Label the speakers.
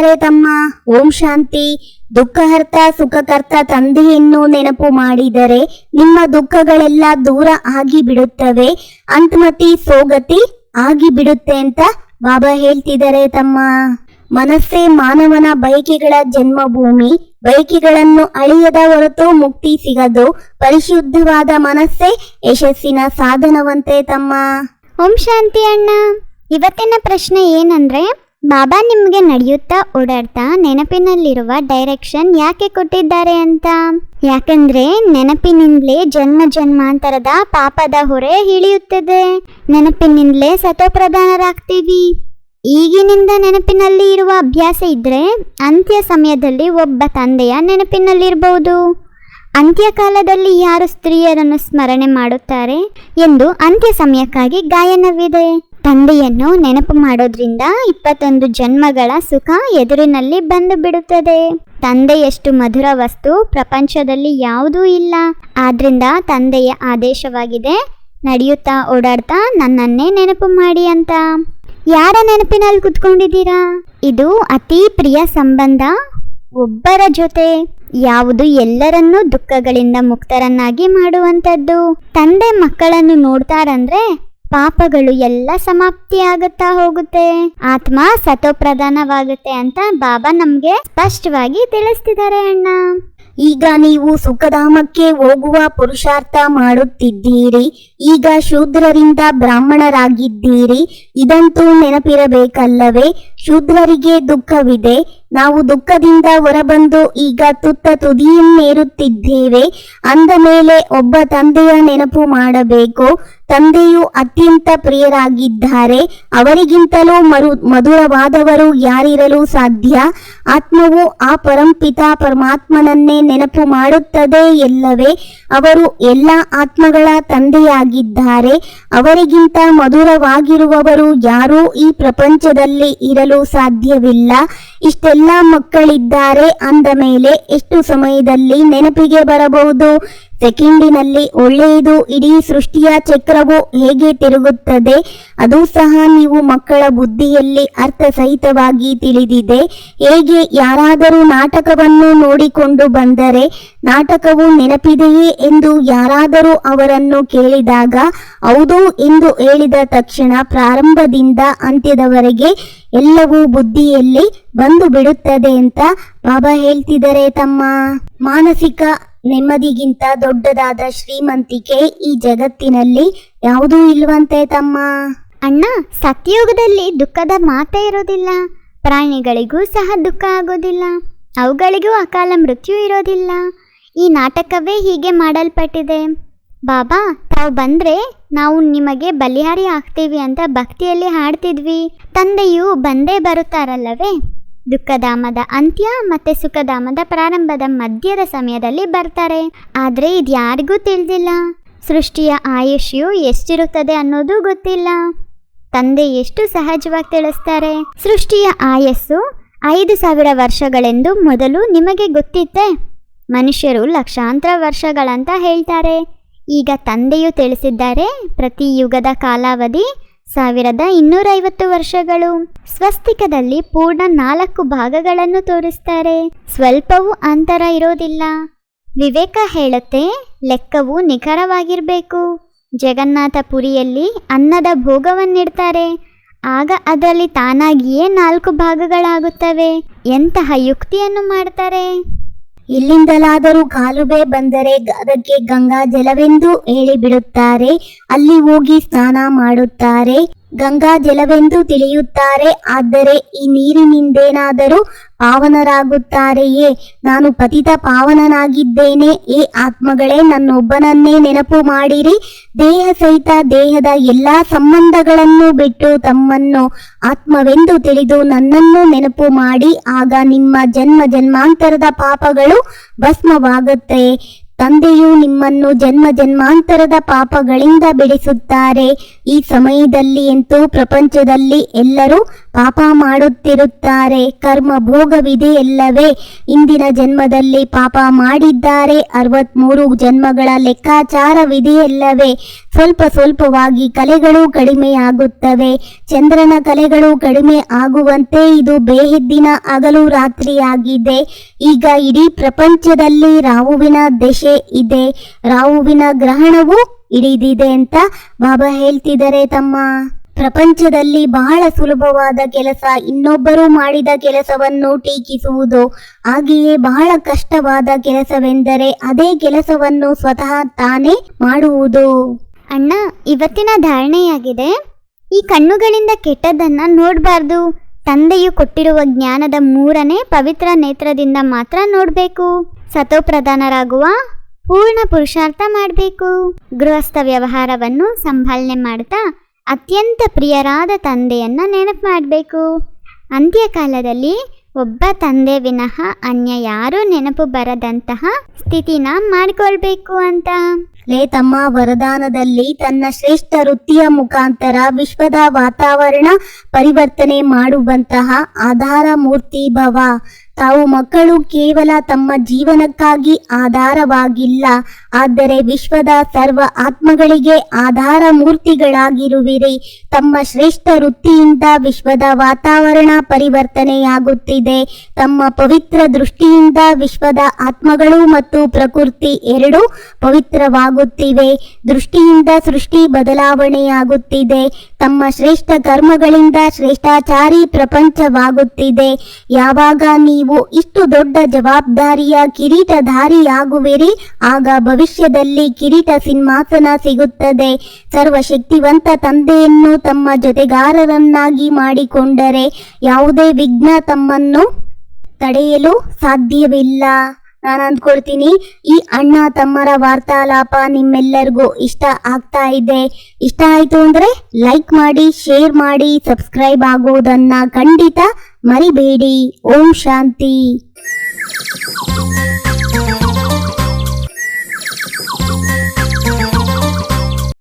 Speaker 1: ಹೇಳ್ತಿದ್ದಾರೆ ತಮ್ಮ, ಓಂ ಶಾಂತಿ. ದುಃಖಹರ್ತ ಸುಖಕರ್ತ ತಂದೆಯನ್ನು ನೆನಪು ಮಾಡಿದರೆ ನಿಮ್ಮ ದುಃಖಗಳೆಲ್ಲ ದೂರ ಆಗಿ ಬಿಡುತ್ತವೆ ಅಂತ್ಮತಿ, ಸೋಗತಿ ಆಗಿ ಬಿಡುತ್ತೆ ಅಂತ ಬಾಬಾ ಹೇಳ್ತಿದ್ದಾರೆ ತಮ್ಮ. ಮನಸ್ಸೇ ಮಾನವನ ಬಯಕೆಗಳ ಜನ್ಮಭೂಮಿ. ಬಯಕೆಗಳನ್ನು ಅಳಿಯದ ಹೊರತು ಮುಕ್ತಿ ಸಿಗದು. ಪರಿಶುದ್ಧವಾದ ಮನಸ್ಸೇ ಯಶಸ್ಸಿನ ಸಾಧನವಂತೆ ತಮ್ಮ.
Speaker 2: ಓಂ ಶಾಂತಿ ಅಣ್ಣ. ಇವತ್ತಿನ ಪ್ರಶ್ನೆ ಏನಂದ್ರೆ ಬಾಬಾ ನಿಮಗೆ ನಡೆಯುತ್ತಾ ಓಡಾಡ್ತಾ ನೆನಪಿನಲ್ಲಿರುವ ಡೈರೆಕ್ಷನ್ ಯಾಕೆ ಕೊಟ್ಟಿದ್ದಾರೆ ಅಂತ? ಯಾಕಂದ್ರೆ ನೆನಪಿನಿಂದಲೇ ಜನ್ಮ ಜನ್ಮಾಂತರದ ಪಾಪದ ಹೊರೆ ಇಳಿಯುತ್ತದೆ. ನೆನಪಿನಿಂದಲೇ ಸತೋಪ್ರಧಾನರಾಗ್ತೀವಿ. ಈಗಿನಿಂದ ನೆನಪಿನಲ್ಲಿ ಇರುವ ಅಭ್ಯಾಸ ಇದ್ರೆ ಅಂತ್ಯ ಸಮಯದಲ್ಲಿ ಒಬ್ಬ ತಂದೆಯ ನೆನಪಿನಲ್ಲಿರಬಹುದು ಅಂತ್ಯಕಾಲದಲ್ಲಿ ಯಾರು ಸ್ತ್ರೀಯರನ್ನು ಸ್ಮರಣೆ ಮಾಡುತ್ತಾರೆ ಎಂದು ಅಂತ್ಯ ಸಮಯಕ್ಕಾಗಿ ಗಾಯನವಿದೆ. ತಂದೆಯನ್ನು ನೆನಪು ಮಾಡೋದ್ರಿಂದ ಇಪ್ಪತ್ತೊಂದು ಜನ್ಮಗಳ ಸುಖ ಎದುರಿನಲ್ಲಿ ಬಂದು ಬಿಡುತ್ತದೆ. ತಂದೆಯಷ್ಟು ಮಧುರ ವಸ್ತು ಪ್ರಪಂಚದಲ್ಲಿ ಯಾವುದೂ ಇಲ್ಲ. ಆದ್ರಿಂದ ತಂದೆಯ ಆದೇಶವಾಗಿದೆ, ನಡೆಯುತ್ತಾ ಓಡಾಡ್ತಾ ನನ್ನನ್ನೇ ನೆನಪು ಮಾಡಿ ಅಂತ. ಯಾರ ನೆನಪಿನಲ್ಲಿ ಕುತ್ಕೊಂಡಿದ್ದೀರಾ? ಇದು ಅತಿ ಪ್ರಿಯ ಸಂಬಂಧ, ಒಬ್ಬರ ಜೊತೆ. ಯಾವುದು ಎಲ್ಲರನ್ನೂ ದುಃಖಗಳಿಂದ ಮುಕ್ತರನ್ನಾಗಿ ಮಾಡುವಂಥದ್ದು. ತಂದೆ ಮಕ್ಕಳನ್ನು ನೋಡ್ತಾರಂದ್ರೆ ಪಾಪಗಳು ಎಲ್ಲ ಸಮಾಪ್ತಿಯಾಗುತ್ತಾ ಹೋಗುತ್ತೆ. ಆತ್ಮ ಸತೋಪ್ರಧಾನವಾಗುತ್ತೆ ಅಂತ ಬಾಬಾ ನಮ್ಗೆ ಸ್ಪಷ್ಟವಾಗಿ ತಿಳಿಸ್ತಿದ್ದಾರೆ ಅಣ್ಣ.
Speaker 1: ಈಗ ನೀವು ಸುಖಧಾಮಕ್ಕೆ ಹೋಗುವ ಪುರುಷಾರ್ಥ ಮಾಡುತ್ತಿದ್ದೀರಿ. ಈಗ ಶೂದ್ರರಿಂದ ಬ್ರಾಹ್ಮಣರಾಗಿದ್ದೀರಿ. ಇದಂತೂ ನೆನಪಿರಬೇಕಲ್ಲವೇ, ಶೂದ್ರರಿಗೆ ದುಃಖವಿದೆ. ನಾವು ದುಃಖದಿಂದ ಹೊರಬಂದು ಈಗ ತುತ್ತ ತುದಿಯನ್ನೇರುತ್ತಿದ್ದೇವೆ. ಅಂದ ಮೇಲೆ ಒಬ್ಬ ತಂದೆಯ ನೆನಪು ಮಾಡಬೇಕು. ತಂದೆಯು ಅತ್ಯಂತ ಪ್ರಿಯರಾಗಿದ್ದಾರೆ. ಅವರಿಗಿಂತಲೂ ಮರು, ಮಧುರವಾದವರು ಯಾರಿರಲು ಸಾಧ್ಯ? ಆತ್ಮವು ಆ ಪರಂಪಿತ ಪರಮಾತ್ಮನನ್ನೇ ನೆನಪು ಮಾಡುತ್ತದೆ ಎಲ್ಲವೇ ಅವರು ಎಲ್ಲ ಆತ್ಮಗಳ ತಂದೆಯಾಗಿದ್ದಾರೆ ಅವರಿಗಿಂತ ಮಧುರವಾಗಿರುವವರು ಯಾರೂ ಈ ಪ್ರಪಂಚದಲ್ಲಿ ಇರಲು ಸಾಧ್ಯವಿಲ್ಲ. ಇಷ್ಟೆಲ್ಲ ಮಕ್ಕಳಿದ್ದಾರೆ ಅಂದ ಮೇಲೆ ಎಷ್ಟು ಸಮಯದಲ್ಲಿ ನೆನಪಿಗೆ ಬರಬಹುದು? ಸೆಕೆಂಡಿನಲ್ಲಿ ಒಳ್ಳೆಯದು, ಇಡೀ ಸೃಷ್ಟಿಯ ಚಕ್ರವು ಹೇಗೆ ತಿರುಗುತ್ತದೆ, ಅದು ಸಹ ನೀವು ಮಕ್ಕಳ ಬುದ್ಧಿಯಲ್ಲಿ ಅರ್ಥಸಹಿತವಾಗಿ ತಿಳಿದಿದೆ. ಹೇಗೆ ಯಾರಾದರೂ ನಾಟಕವನ್ನು ನೋಡಿಕೊಂಡು ಬಂದರೆ ನಾಟಕವು ನೆನಪಿದೆಯೇ ಎಂದು ಯಾರಾದರೂ ಅವರನ್ನು ಕೇಳಿದಾಗ, ಹೌದು ಎಂದು ಹೇಳಿದ ತಕ್ಷಣ ಪ್ರಾರಂಭದಿಂದ ಅಂತ್ಯದವರೆಗೆ ಎಲ್ಲವೂ ಬುದ್ಧಿಯಲ್ಲಿ ಬಂದು ಬಿಡುತ್ತದೆ ಅಂತ ಬಾಬಾ ಹೇಳ್ತಿದ್ದಾರೆ ತಮ್ಮ ಮಾನಸಿಕ ನೆಮ್ಮದಿಗಿಂತ ದೊಡ್ಡದಾದ ಶ್ರೀಮಂತಿಕೆ ಈ ಜಗತ್ತಿನಲ್ಲಿ ಯಾವುದೂ ಇಲ್ವಂತೆ ತಮ್ಮ.
Speaker 2: ಅಣ್ಣ, ಸತ್ಯಯುಗದಲ್ಲಿ ದುಃಖದ ಮಾತೇ ಇರೋದಿಲ್ಲ. ಪ್ರಾಣಿಗಳಿಗೂ ಸಹ ದುಃಖ ಆಗೋದಿಲ್ಲ. ಅವುಗಳಿಗೂ ಅಕಾಲ ಮೃತ್ಯು ಇರೋದಿಲ್ಲ. ಈ ನಾಟಕವೇ ಹೀಗೆ ಮಾಡಲ್ಪಟ್ಟಿದೆ. ಬಾಬಾ, ತಾವು ಬಂದ್ರೆ ನಾವು ನಿಮಗೆ ಬಲಿಹಾರಿ ಆಗ್ತೀವಿ ಅಂತ ಭಕ್ತಿಯಲ್ಲಿ ಹಾಡ್ತಿದ್ವಿ. ತಂದೆಯು ಬಂದೇ ಬರುತ್ತಾರಲ್ಲವೇ? ದುಃಖಧಾಮದ ಅಂತ್ಯ ಮತ್ತೆ ಸುಖಧಾಮದ ಪ್ರಾರಂಭದ ಮಧ್ಯದ ಸಮಯದಲ್ಲಿ ಬರ್ತಾರೆ. ಆದರೆ ಇದು ಯಾರಿಗೂ ತಿಳಿದಿಲ್ಲ. ಸೃಷ್ಟಿಯ ಆಯುಷ್ಯು ಎಷ್ಟಿರುತ್ತದೆ ಅನ್ನೋದು ಗೊತ್ತಿಲ್ಲ. ತಂದೆ ಎಷ್ಟು ಸಹಜವಾಗಿ ತಿಳಿಸ್ತಾರೆ. ಸೃಷ್ಟಿಯ ಆಯಸ್ಸು ಐದು ಸಾವಿರ ವರ್ಷಗಳೆಂದು ಮೊದಲು ನಿಮಗೆ ಗೊತ್ತಿತ್ತೆ. ಮನುಷ್ಯರು ಲಕ್ಷಾಂತರ ವರ್ಷಗಳಂತ ಹೇಳ್ತಾರೆ. ಈಗ ತಂದೆಯು ತಿಳಿಸಿದ್ದಾರೆ, ಪ್ರತಿ ಯುಗದ ಕಾಲಾವಧಿ ಸಾವಿರದ ಇನ್ನೂರೈವತ್ತು ವರ್ಷಗಳು. ಸ್ವಸ್ತಿಕದಲ್ಲಿ ಪೂರ್ಣ ನಾಲ್ಕು ಭಾಗಗಳನ್ನು ತೋರಿಸ್ತಾರೆ. ಸ್ವಲ್ಪವೂ ಅಂತರ ಇರೋದಿಲ್ಲ. ವಿವೇಕ ಹೇಳುತ್ತೆ, ಲೆಕ್ಕವು ನಿಖರವಾಗಿರಬೇಕು. ಜಗನ್ನಾಥ ಪುರಿಯಲ್ಲಿ ಅನ್ನದ ಭೋಗವನ್ನಿಡ್ತಾರೆ. ಆಗ ಅದರಲ್ಲಿ ತಾನಾಗಿಯೇ ನಾಲ್ಕು ಭಾಗಗಳಾಗುತ್ತವೆ. ಎಂತಹ ಯುಕ್ತಿಯನ್ನು ಮಾಡ್ತಾರೆ?
Speaker 1: ಇಲ್ಲಿಂದಲಾದರೂ ಕಾಲುವೆ ಬಂದರೆ ಅದಕ್ಕೆ ಗಂಗಾ ಜಲವೆಂದು ಹೇಳಿಬಿಡುತ್ತಾರೆ. ಅಲ್ಲಿ ಹೋಗಿ ಸ್ನಾನ ಮಾಡುತ್ತಾರೆ. ಗಂಗಾ ಜಲವೆಂದು ತಿಳಿಯುತ್ತಾರೆ, ಆದರೆ ಈ ನೀರಿನಿಂದೇನಾದರೂ ಪಾವನರಾಗುತ್ತಾರೆಯೇ? ನಾನು ಪತಿತ ಪಾವನನಾಗಿದ್ದೇನೆ. ಏ ಆತ್ಮಗಳೇ, ನನ್ನೊಬ್ಬನನ್ನೇ ನೆನಪು ಮಾಡಿರಿ. ದೇಹ ಸಹಿತ ದೇಹದ ಎಲ್ಲಾ ಸಂಬಂಧಗಳನ್ನು ಬಿಟ್ಟು ತಮ್ಮನ್ನು ಆತ್ಮವೆಂದು ತಿಳಿದು ನನ್ನನ್ನು ನೆನಪು ಮಾಡಿ. ಆಗ ನಿಮ್ಮ ಜನ್ಮ ಜನ್ಮಾಂತರದ ಪಾಪಗಳು ಭಸ್ಮವಾಗುತ್ತೆ. ತಂದೆಯು ನಿಮ್ಮನ್ನು ಜನ್ಮ ಜನ್ಮಾಂತರದ ಪಾಪಗಳಿಂದ ಬಿಡಿಸುತ್ತಾರೆ. ಈ ಸಮಯದಲ್ಲಿ ಎಂತೂ ಪ್ರಪಂಚದಲ್ಲಿ ಎಲ್ಲರೂ ಪಾಪ ಮಾಡುತ್ತಿರುತ್ತಾರೆ. ಕರ್ಮ ಭೋಗವಿದೆಯಲ್ಲವೇ ಇಂದಿನ ಜನ್ಮದಲ್ಲಿ ಪಾಪ ಮಾಡಿದ್ದಾರೆ. ಅರವತ್ಮೂರು ಜನ್ಮಗಳ ಲೆಕ್ಕಾಚಾರವಿದೆಯಲ್ಲವೇ ಸ್ವಲ್ಪ ಸ್ವಲ್ಪವಾಗಿ ಕಲೆಗಳು ಕಡಿಮೆಯಾಗುತ್ತವೆ ಚಂದ್ರನ ಕಲೆಗಳು ಕಡಿಮೆ ಆಗುವಂತೆ ಇದು ಬೇಹಿದ್ದಿನ ಹಗಲು ರಾತ್ರಿಯಾಗಿದೆ. ಈಗ ಇಡೀ ಪ್ರಪಂಚದಲ್ಲಿ ರಾಹುವಿನ ದೆಶೆ ಇದೆ. ರಾಹುವಿನ ಗ್ರಹಣವು ಹಿಡಿದಿದೆ ಅಂತ ಬಾಬಾ ಹೇಳ್ತಿದ್ದಾರೆ ತಮ್ಮ ಪ್ರಪಂಚದಲ್ಲಿ ಬಹಳ ಸುಲಭವಾದ ಕೆಲಸ, ಇನ್ನೊಬ್ಬರು ಮಾಡಿದ ಕೆಲಸವನ್ನು ಟೀಕಿಸುವುದು. ಹಾಗೆಯೇ ಬಹಳ ಕಷ್ಟವಾದ ಕೆಲಸವೆಂದರೆ ಅದೇ ಕೆಲಸವನ್ನು ಸ್ವತಃ ತಾನೇ ಮಾಡುವುದು.
Speaker 2: ಅಣ್ಣ, ಇವತ್ತಿನ ಧಾರಣೆಯಾಗಿದೆ ಈ ಕಣ್ಣುಗಳಿಂದ ಕೆಟ್ಟದನ್ನ ನೋಡಬಾರ್ದು. ತಂದೆಯು ಕೊಟ್ಟಿರುವ ಜ್ಞಾನದ ಮೂರನೇ ಪವಿತ್ರ ನೇತ್ರದಿಂದ ಮಾತ್ರ ನೋಡಬೇಕು. ಸತೋಪ್ರಧಾನರಾಗುವ ಪೂರ್ಣ ಪುರುಷಾರ್ಥ ಮಾಡಬೇಕು. ಗೃಹಸ್ಥ ವ್ಯವಹಾರವನ್ನು ಸಂಭಾಲನೆ ಮಾಡ್ತಾ ಅತ್ಯಂತ ಪ್ರಿಯರಾದ ತಂದೆಯನ್ನು ನೆನಪು ಮಾಡಬೇಕು. ಅಂತ್ಯಕಾಲದಲ್ಲಿ ಒಬ್ಬ ತಂದೆ ವಿನಃ ಅನ್ಯ ಯಾರೂ ನೆನಪು ಬರದಂತಹ ಸ್ಥಿತಿನ ಮಾಡಿಕೊಳ್ಬೇಕು ಅಂತ.
Speaker 1: ಲೇ ತಮ್ಮ ವರದಾನದಲ್ಲಿ ತನ್ನ ಶ್ರೇಷ್ಠ ವೃತ್ತಿಯ ಮುಖಾಂತರ ವಿಶ್ವದ ವಾತಾವರಣ ಪರಿವರ್ತನೆ ಮಾಡುವಂತಹ ಆಧಾರ ಮೂರ್ತಿ ಭವ. ತಾವು ಮಕ್ಕಳು ಕೇವಲ ತಮ್ಮ ಜೀವನಕ್ಕಾಗಿ ಆಧಾರವಾಗಿಲ್ಲ, ಆದರೆ ವಿಶ್ವದ ಸರ್ವ ಆತ್ಮಗಳಿಗೆ ಆಧಾರ ಮೂರ್ತಿಗಳಾಗಿರುವಿರಿ. ತಮ್ಮ ಶ್ರೇಷ್ಠ ವೃತ್ತಿಯಿಂದ ವಿಶ್ವದ ವಾತಾವರಣ ಪರಿವರ್ತನೆಯಾಗುತ್ತಿದೆ. ತಮ್ಮ ಪವಿತ್ರ ದೃಷ್ಟಿಯಿಂದ ವಿಶ್ವದ ಆತ್ಮಗಳು ಮತ್ತು ಪ್ರಕೃತಿ ಎರಡೂ ಪವಿತ್ರವಾಗುತ್ತಿವೆ. ದೃಷ್ಟಿಯಿಂದ ಸೃಷ್ಟಿ ಬದಲಾವಣೆಯಾಗುತ್ತಿದೆ. ತಮ್ಮ ಶ್ರೇಷ್ಠ ಕರ್ಮಗಳಿಂದ ಶ್ರೇಷ್ಠಾಚಾರಿ ಪ್ರಪಂಚವಾಗುತ್ತಿದೆ. ಯಾವಾಗ ನೀವು ಇಷ್ಟು ದೊಡ್ಡ ಜವಾಬ್ದಾರಿಯ ಕಿರೀಟಧಾರಿಯಾಗುವಿರಿ, ಆಗ ಭವಿಷ್ಯದಲ್ಲಿ ಕಿರೀಟ ಸಿಂಹಾಸನ ಸಿಗುತ್ತದೆ. ಸರ್ವಶಕ್ತಿವಂತ ತಂದೆಯನ್ನು ತಮ್ಮ ಜೊತೆಗಾರರನ್ನಾಗಿ ಮಾಡಿಕೊಂಡರೆ ಯಾವುದೇ ವಿಘ್ನ ತಮ್ಮನ್ನು ತಡೆಯಲು ಸಾಧ್ಯವಿಲ್ಲ. ನಾನು ಅಂದ್ಕೊಳ್ತೀನಿ, ಈ ಅಣ್ಣ ತಮ್ಮರ ವಾರ್ತಾಲಾಪ ನಿಮ್ಮೆಲ್ಲರಿಗೂ ಇಷ್ಟ ಆಗ್ತಾ ಇದೆ. ಇಷ್ಟ ಆಯ್ತು ಅಂದ್ರೆ ಲೈಕ್ ಮಾಡಿ, ಶೇರ್ ಮಾಡಿ, ಸಬ್ಸ್ಕ್ರೈಬ್ ಆಗೋದನ್ನ ಖಂಡಿತ மறிபேடி ஓம் சாந்தி.